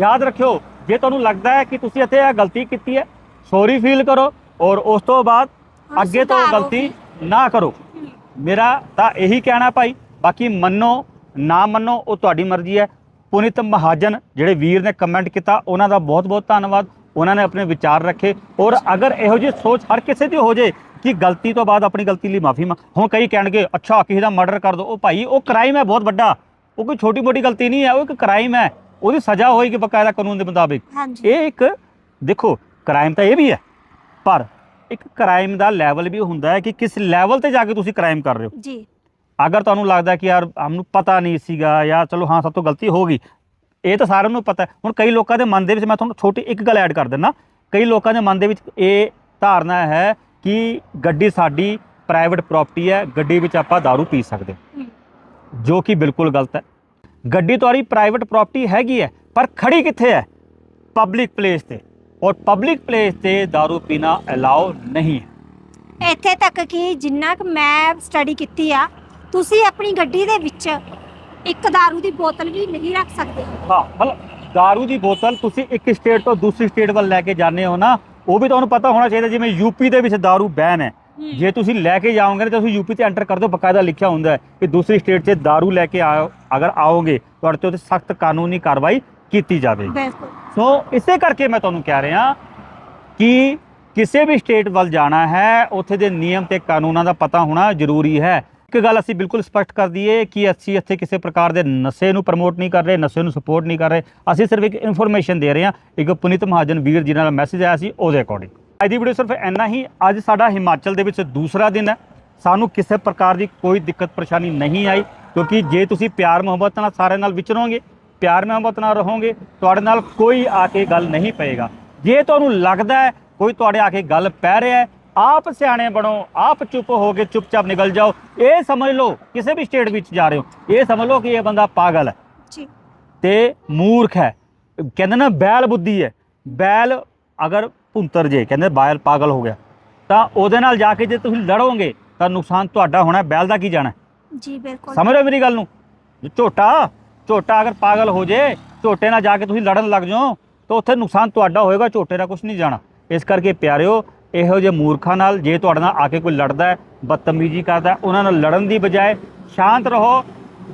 ਯਾਦ ਰੱਖਿਓ ਜੇ ਤੁਹਾਨੂੰ ਲੱਗਦਾ ਹੈ ਕਿ ਤੁਸੀਂ ਇੱਥੇ ਇਹ ਗਲਤੀ ਕੀਤੀ ਹੈ ਸੌਰੀ ਫੀਲ ਕਰੋ ਔਰ ਉਸ ਤੋਂ ਬਾਅਦ ਅੱਗੇ ਤੋਂ ਗਲਤੀ ਨਾ ਕਰੋ। ਮੇਰਾ ਤਾਂ ਇਹੀ ਕਹਿਣਾ ਭਾਈ ਬਾਕੀ ਮੰਨੋ ਨਾ ਮੰਨੋ ਉਹ ਤੁਹਾਡੀ ਮਰਜ਼ੀ ਹੈ। ਪੁਨੀਤ ਮਹਾਜਨ ਜਿਹੜੇ ਵੀਰ ਨੇ ਕਮੈਂਟ ਕੀਤਾ ਉਹਨਾਂ ਦਾ ਬਹੁਤ ਬਹੁਤ ਧੰਨਵਾਦ। ਉਹਨਾਂ ਨੇ ਆਪਣੇ ਵਿਚਾਰ ਰੱਖੇ। ਔਰ ਅਗਰ ਇਹੋ ਜਿਹੀ ਸੋਚ ਹਰ ਕਿਸੇ ਦੀ ਹੋ ਜੇ ਕਿ ਗਲਤੀ ਤੋਂ ਬਾਅਦ ਆਪਣੀ ਗਲਤੀ ਲਈ ਮਾਫੀ ਮੰਗ ਹੁਣ ਕਈ ਕਹਿਣਗੇ ਅੱਛਾ ਕਿਸੇ ਦਾ ਮਰਡਰ ਕਰ ਦੋ। ਉਹ ਭਾਈ ਉਹ ਕ੍ਰਾਈਮ ਹੈ ਬਹੁਤ ਵੱਡਾ। ਉਹ ਕੋਈ ਛੋਟੀ ਮੋਟੀ ਗਲਤੀ ਨਹੀਂ ਹੈ ਉਹ ਇੱਕ ਕ੍ਰਾਈਮ ਹੈ। ਉਹਦੀ ਸਜ਼ਾ ਹੋਏਗੀ ਬਕਾਇਦਾ ਕਾਨੂੰਨ ਦੇ ਮੁਤਾਬਿਕ? ਹਾਂਜੀ। ਇਹ ਇੱਕ ਦੇਖੋ ਕ੍ਰਾਈਮ ਤਾਂ ਇਹ ਵੀ ਹੈ ਪਰ ਇੱਕ ਕ੍ਰਾਈਮ ਦਾ ਲੈਵਲ ਵੀ ਹੁੰਦਾ ਹੈ ਕਿ ਕਿਸ ਲੈਵਲ ਤੇ ਜਾ ਕੇ ਤੁਸੀਂ ਕ੍ਰਾਈਮ ਕਰ ਰਹੇ ਹੋ। ਜੀ। ਅਗਰ ਤੁਹਾਨੂੰ ਲੱਗਦਾ ਕਿ ਯਾਰ ਸਾਨੂੰ ਪਤਾ ਨਹੀਂ ਸੀਗਾ ਜਾਂ ਚਲੋ ਹਾਂ ਸਭ ਤੋਂ ਗਲਤੀ ਹੋ ਗਈ ਇਹ ਤਾਂ ਸਾਰਿਆਂ ਨੂੰ ਪਤਾ ਹੁਣ ਕਈ ਲੋਕਾਂ ਦੇ ਮਨ ਦੇ ਵਿੱਚ ਮੈਂ ਤੁਹਾਨੂੰ ਛੋਟੀ ਇੱਕ ਗੱਲ ਐਡ ਕਰ ਦਿੰਦਾ। ਕਈ ਲੋਕਾਂ ਦੇ ਮਨ ਦੇ ਵਿੱਚ ਇਹ ਧਾਰਨਾ ਹੈ ਕਿ ਗੱਡੀ ਸਾਡੀ ਪ੍ਰਾਈਵੇਟ ਪ੍ਰਾਪਰਟੀ ਹੈ ਗੱਡੀ ਵਿੱਚ ਆਪਾਂ दारू ਪੀ ਸਕਦੇ ਜੋ ਕਿ ਬਿਲਕੁਲ ਗਲਤ ਹੈ। ਗੱਡੀ ਤੁਹਾਡੀ ਪ੍ਰਾਈਵੇਟ ਪ੍ਰਾਪਰਟੀ ਹੈਗੀ ਹੈ ਪਰ ਖੜੀ ਕਿੱਥੇ ਹੈ ਪਬਲਿਕ ਪਲੇਸ ਤੇ ਔਰ ਪਬਲਿਕ ਪਲੇਸ ਤੇ दारू ਪੀਣਾ ਅਲਾਉ ਨਹੀਂ ਹੈ ਇੱਥੇ ਤੱਕ ਕਿ ਜਿੰਨਾ ਕੁ ਮੈਂ ਸਟੱਡੀ ਕੀਤੀ ਆ ਤੁਸੀਂ ਆਪਣੀ ਗੱਡੀ ਦੇ ਵਿੱਚ ਇੱਕ दारू ਦੀ ਬੋਤਲ ਵੀ ਨਹੀਂ ਰੱਖ ਸਕਦੇ ਹਾਂ ਮਤਲਬ दारू ਦੀ ਬੋਤਲ ਤੁਸੀਂ ਇੱਕ ਸਟੇਟ ਤੋਂ ਦੂਸਰੀ ਸਟੇਟ ਵੱਲ ਲੈ ਕੇ ਜਾਂਦੇ ਹੋ ਨਾ ਉਹ ਵੀ ਤੁਹਾਨੂੰ ਪਤਾ ਹੋਣਾ ਚਾਹੀਦਾ ਜਿਵੇਂ ਯੂਪੀ ਦੇ ਵਿੱਚ दारू ਬੈਨ ਹੈ ਜੇ ਤੁਸੀਂ ਲੈ ਕੇ ਜਾਓਗੇ ਤਾਂ ਤੁਸੀਂ ਯੂਪੀ ਤੇ ਐਂਟਰ ਕਰਦੇ ਹੋ ਬਕਾਇਦਾ ਲਿਖਿਆ ਹੁੰਦਾ ਹੈ ਕਿ ਦੂਸਰੀ ਸਟੇਟ 'ਚ दारू ਲੈ ਕੇ ਆਓ ਅਗਰ ਆਓਗੇ ਤੁਹਾਡੇ ਤੇ ਉੱਤੇ ਸਖਤ ਕਾਨੂੰਨੀ ਕਾਰਵਾਈ ਕੀਤੀ ਜਾਵੇਗੀ। ਬਿਲਕੁਲ। ਸੋ ਇਸੇ ਕਰਕੇ ਮੈਂ ਤੁਹਾਨੂੰ ਕਹਿ ਰਿਹਾ ਕਿ ਕਿਸੇ ਵੀ ਸਟੇਟ ਵੱਲ ਜਾਣਾ ਹੈ ਉੱਥੇ ਦੇ ਨਿਯਮ ਤੇ ਕਾਨੂੰਨਾਂ ਦਾ ਪਤਾ ਹੋਣਾ ਜ਼ਰੂਰੀ ਹੈ। ਇੱਕ ਗੱਲ ਅਸੀਂ ਬਿਲਕੁਲ ਸਪਸ਼ਟ ਕਰ ਦਈਏ ਕਿ ਅਸੀਂ ਇੱਥੇ ਕਿਸੇ ਪ੍ਰਕਾਰ ਦੇ ਨਸ਼ੇ ਨੂੰ ਪ੍ਰਮੋਟ ਨਹੀਂ ਕਰ ਰਹੇ ਨਸ਼ੇ ਨੂੰ ਸਪੋਰਟ ਨਹੀਂ ਕਰ ਰਹੇ। ਅਸੀਂ ਸਿਰਫ ਇੱਕ ਇਨਫੋਰਮੇਸ਼ਨ ਦੇ ਰਹੇ ਹਾਂ। ਇੱਕ ਪੁਨੀਤ ਮਹਾਜਨ ਵੀਰ ਜੀ ਨਾਲ ਮੈਸੇਜ ਆਇਆ ਸੀ ਉਹਦੇ ਅਕੋਰਡਿੰਗ ਅੱਜ ਦੀ ਵੀਡੀਓ ਸਿਰਫ ਇੰਨਾ ਹੀ। ਅੱਜ ਸਾਡਾ ਹਿਮਾਚਲ ਦੇ ਵਿੱਚ ਦੂਸਰਾ ਦਿਨ ਹੈ। ਸਾਨੂੰ ਕਿਸੇ ਪ੍ਰਕਾਰ ਦੀ ਕੋਈ ਦਿੱਕਤ ਪਰੇਸ਼ਾਨੀ ਨਹੀਂ ਆਈ ਕਿਉਂਕਿ ਜੇ ਤੁਸੀਂ ਪਿਆਰ ਮੁਹੱਬਤ ਨਾਲ ਸਾਰਿਆਂ ਨਾਲ ਵਿਚਰੋਗੇ ਪਿਆਰ ਮੁਹੱਬਤ ਨਾਲ ਰਹੋਗੇ ਤੁਹਾਡੇ ਨਾਲ ਕੋਈ ਆ ਕੇ ਗੱਲ ਨਹੀਂ ਪਏਗਾ। ਜੇ ਤੁਹਾਨੂੰ ਲੱਗਦਾ ਹੈ ਕੋਈ ਤੁਹਾਡੇ ਆ ਕੇ ਗੱਲ ਪੈ ਰਿਹਾ ਹੈ ਆਪ ਸਿਆਣੇ ਬਣੋ ਆਪ ਚੁੱਪ ਹੋ ਕੇ ਚੁੱਪਚਾਪ ਨਿਕਲ ਜਾਓ। ਇਹ ਸਮਝ ਲਓ ਕਿਸੇ ਵੀ ਸਟੇਟ ਵਿੱਚ ਜਾ ਰਹੇ ਹੋ ਇਹ ਸਮਝ ਲਓ ਕਿ ਇਹ ਬੰਦਾ ਪਾਗਲ ਹੈ। ਜੀ। ਤੇ ਮੂਰਖ ਹੈ। ਕਹਿੰਦੇ ਨਾ ਬੈਲ ਬੁੱਧੀ ਹੈ। ਬੈਲ ਅਗਰ ਭੁੰਤਰ ਜੇ ਕਹਿੰਦੇ ਬੈਲ ਪਾਗਲ ਹੋ ਗਿਆ। ਤਾਂ ਉਹਦੇ ਨਾਲ ਜਾ ਕੇ ਜੇ ਤੁਸੀਂ ਲੜੋਗੇ ਤਾਂ ਨੁਕਸਾਨ ਤੁਹਾਡਾ ਹੋਣਾ ਬੈਲ ਦਾ ਕੀ ਜਾਣਾ? ਜੀ ਬਿਲਕੁਲ। ਸਮਝ ਰਹੇ ਹੋ ਮੇਰੀ ਗੱਲ ਨੂੰ? ਜੇ ਝੋਟਾ ਝੋਟਾ ਅਗਰ ਪਾਗਲ ਹੋ ਜੇ ਝੋਟੇ ਨਾਲ ਜਾ ਕੇ ਤੁਸੀਂ ਲੜਨ ਲੱਗ ਜਾਓ ਤਾਂ ਉੱਥੇ ਨੁਕਸਾਨ ਤੁਹਾਡਾ ਹੋਏਗਾ ਝੋਟੇ ਦਾ ਕੁਝ ਨਹੀਂ ਜਾਣਾ। ਇਸ ਕਰਕੇ ਪਿਆਰਿਓ ਇਹੋ ਜਿਹੇ ਮੂਰਖਾਂ ਨਾਲ ਜੇ ਤੁਹਾਡੇ ਨਾਲ ਆ ਕੇ ਕੋਈ ਲੜਦਾ ਹੈ ਬਦਤਮੀਜ਼ੀ ਕਰਦਾ ਉਹਨਾਂ ਨਾਲ ਲੜਨ ਦੀ ਬਜਾਏ ਸ਼ਾਂਤ ਰਹੋ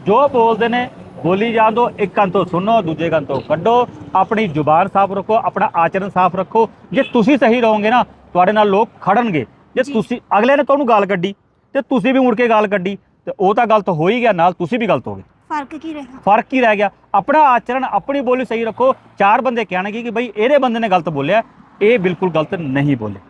ਜੋ ਬੋਲਦੇ ਨੇ ਬੋਲੀ ਜਾਣ ਦਿਓ ਇੱਕ ਕੰਨ ਤੋਂ ਸੁਣੋ ਦੂਜੇ ਕੰਨ ਤੋਂ ਕੱਢੋ। ਆਪਣੀ ਜ਼ੁਬਾਨ ਸਾਫ਼ ਰੱਖੋ ਆਪਣਾ ਆਚਰਣ ਸਾਫ਼ ਰੱਖੋ। ਜੇ ਤੁਸੀਂ ਸਹੀ ਰਹੋਗੇ ਨਾ ਤੁਹਾਡੇ ਨਾਲ ਲੋਕ ਖੜਨਗੇ। ਜੇ। ਤੁਸੀਂ ਅਗਲੇ ਨੇ ਤੁਹਾਨੂੰ ਗਾਲ ਕੱਢੀ ਤੇ ਤੁਸੀਂ ਵੀ ਮੁੜ ਕੇ ਗਾਲ ਕੱਢੀ ਤੇ ਉਹ ਤਾਂ ਗਲਤ ਹੋ ਹੀ ਗਿਆ ਨਾਲ ਤੁਸੀਂ ਵੀ ਗਲਤ ਹੋ ਗਏ। ਫ਼ਰਕ ਕੀ ਰਿਹਾ ਫ਼ਰਕ ਕੀ ਰਹਿ ਗਿਆ। ਆਪਣਾ ਆਚਰਣ ਆਪਣੀ ਬੋਲੀ ਸਹੀ ਰੱਖੋ। ਚਾਰ ਬੰਦੇ ਕਹਿਣਗੇ ਕਿ ਬਈ ਇਹਦੇ ਬੰਦੇ ਨੇ ਗਲਤ ਬੋਲਿਆ ਇਹ ਬਿਲਕੁਲ ਗਲਤ ਨਹੀਂ ਬੋਲੇ।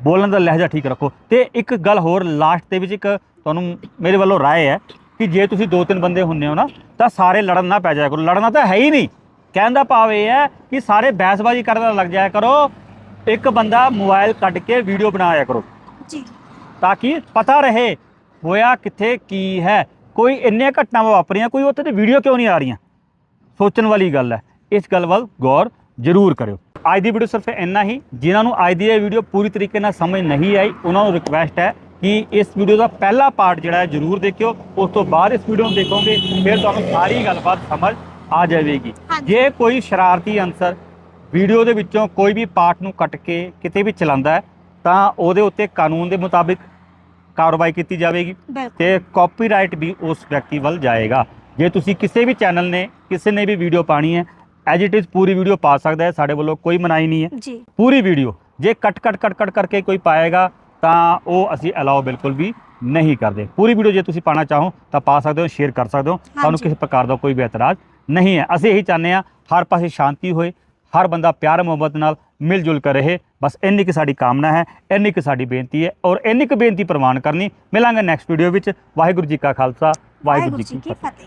ਬੋਲਣ ਦਾ ਲਹਿਜਾ ਠੀਕ ਰੱਖੋ। ਤੇ ਇੱਕ ਗੱਲ ਹੋਰ ਲਾਸਟ ਦੇ ਵਿੱਚ ਇੱਕ ਤੁਹਾਨੂੰ ਮੇਰੇ ਵੱਲੋਂ ਰਾਏ ਹੈ ਕਿ ਜੇ ਤੁਸੀਂ ਦੋ ਤਿੰਨ ਬੰਦੇ ਹੁੰਨੇ ਹੋ ਨਾ ਤਾਂ ਸਾਰੇ ਲੜਨ ਨਾ ਪੈ ਜਾਇਆ ਕਰੋ। ਲੜਨਾ ਤਾਂ ਹੈ ਹੀ ਨਹੀਂ। ਕਹਿਣ ਦਾ ਭਾਵ ਇਹ ਹੈ ਕਿ ਸਾਰੇ ਬਹਿਸਬਾਜ਼ੀ ਕਰਨ ਲੱਗ ਜਾਇਆ ਕਰੋ। ਇੱਕ ਬੰਦਾ ਮੋਬਾਈਲ ਕੱਢ ਕੇ ਵੀਡੀਓ ਬਣਾਇਆ ਕਰੋ। ਜੀ। ਤਾਂ ਕਿ ਪਤਾ ਰਹੇ ਹੋਇਆ ਕਿੱਥੇ ਕੀ ਹੈ। ਕੋਈ ਇੰਨੀਆਂ ਘਟਨਾਵਾਂ ਵਾਪਰੀਆਂ ਕੋਈ ਉੱਥੇ ਤੇ ਵੀਡੀਓ ਕਿਉਂ ਨਹੀਂ ਆ ਰਹੀਆਂ? ਸੋਚਣ ਵਾਲੀ ਗੱਲ ਹੈ। ਇਸ ਗੱਲ ਵੱਲ ਗੌਰ ਜ਼ਰੂਰ ਕਰਿਓ। ਅੱਜ ਦੀ ਵੀਡੀਓ ਸਿਰਫ ਇੰਨਾ ਹੀ। ਜਿਨ੍ਹਾਂ ਨੂੰ ਅੱਜ ਦੀ ਇਹ ਵੀਡੀਓ ਪੂਰੀ ਤਰੀਕੇ ਨਾਲ ਸਮਝ ਨਹੀਂ ਆਈ ਉਹਨਾਂ ਨੂੰ ਰਿਕਵੈਸਟ ਹੈ ਕਿ ਇਸ ਵੀਡੀਓ ਦਾ ਪਹਿਲਾ ਪਾਰਟ ਜਿਹੜਾ ਹੈ ਜ਼ਰੂਰ ਦੇਖਿਓ। ਉਸ ਤੋਂ ਬਾਅਦ ਇਸ ਵੀਡੀਓ ਨੂੰ ਦੇਖੋਗੇ ਫਿਰ ਤੁਹਾਨੂੰ ਸਾਰੀ ਗੱਲਬਾਤ ਸਮਝ ਆ ਜਾਵੇਗੀ। ਜੇ ਕੋਈ ਸ਼ਰਾਰਤੀ ਅਨਸਰ ਵੀਡੀਓ ਦੇ ਵਿੱਚੋਂ ਕੋਈ ਵੀ ਪਾਰਟ ਨੂੰ ਕੱਟ ਕੇ ਕਿਤੇ ਵੀ ਚਲਾਉਂਦਾ ਹੈ ਤਾਂ ਉਹਦੇ ਉੱਤੇ ਕਾਨੂੰਨ ਦੇ ਮੁਤਾਬਿਕ ਕਾਰਵਾਈ ਕੀਤੀ ਜਾਵੇਗੀ ਤੇ ਕਾਪੀਰਾਈਟ ਵੀ ਉਸ ਵਿਅਕਤੀ ਵੱਲ ਜਾਏਗਾ। ਜੇ ਤੁਸੀਂ ਕਿਸੇ ਵੀ ਚੈਨਲ ਨੇ ਕਿਸੇ ਨੇ ਵੀ ਵੀਡੀਓ ਪਾਣੀ ਹੈ ਐਜ ਇਟ ਇਜ਼ ਪੂਰੀ ਵੀਡੀਓ ਪਾ ਸਕਦਾ ਹੈ ਸਾਡੇ ਵੱਲੋਂ ਕੋਈ ਮਨਾਹੀ ਨਹੀਂ ਹੈ। ਪੂਰੀ ਵੀਡੀਓ ਜੇ ਕੱਟ ਕੱਟ ਕੱਟ ਕੱਟ ਕਰਕੇ ਕੋਈ ਪਾਏਗਾ ਤਾਂ ਉਹ ਅਸੀਂ ਅਲਾਉ ਬਿਲਕੁਲ ਵੀ ਨਹੀਂ ਕਰਦੇ। ਪੂਰੀ ਵੀਡੀਓ ਜੇ ਤੁਸੀਂ ਪਾਣਾ ਚਾਹੋ ਤਾਂ ਪਾ ਸਕਦੇ ਹੋ ਸ਼ੇਅਰ ਕਰ ਸਕਦੇ ਹੋ। ਹਾਂਜੀ। ਕਿਸੇ ਪ੍ਰਕਾਰ ਦਾ ਕੋਈ ਵੀ ਇਤਰਾਜ਼ ਨਹੀਂ ਹੈ। ਅਸੀਂ ਇਹੀ ਚਾਹੁੰਦੇ ਹਾਂ ਹਰ ਪਾਸੇ ਸ਼ਾਂਤੀ ਹੋਏ ਹਰ ਬੰਦਾ ਪਿਆਰ ਮੁਹੱਬਤ ਨਾਲ ਮਿਲ ਜੁਲ ਕੇ ਰਹੇ। ਬਸ ਇੰਨੀ ਕਿ ਸਾਡੀ ਕਾਮਨਾ ਹੈ ਇੰਨੀ ਕਿ ਸਾਡੀ ਬੇਨਤੀ ਹੈ ਔਰ ਇੰਨੀ ਕੁ ਬੇਨਤੀ ਪ੍ਰਵਾਨ ਕਰਨੀ। ਮਿਲਾਂਗੇ ਨੈਕਸਟ ਵੀਡੀਓ ਵਿੱਚ। ਵਾਹਿਗੁਰੂ ਜੀ ਕਾ ਖਾਲਸਾ ਵਾਹਿਗੁਰੂ ਜੀ ਕੀ ਫਤਿਹ।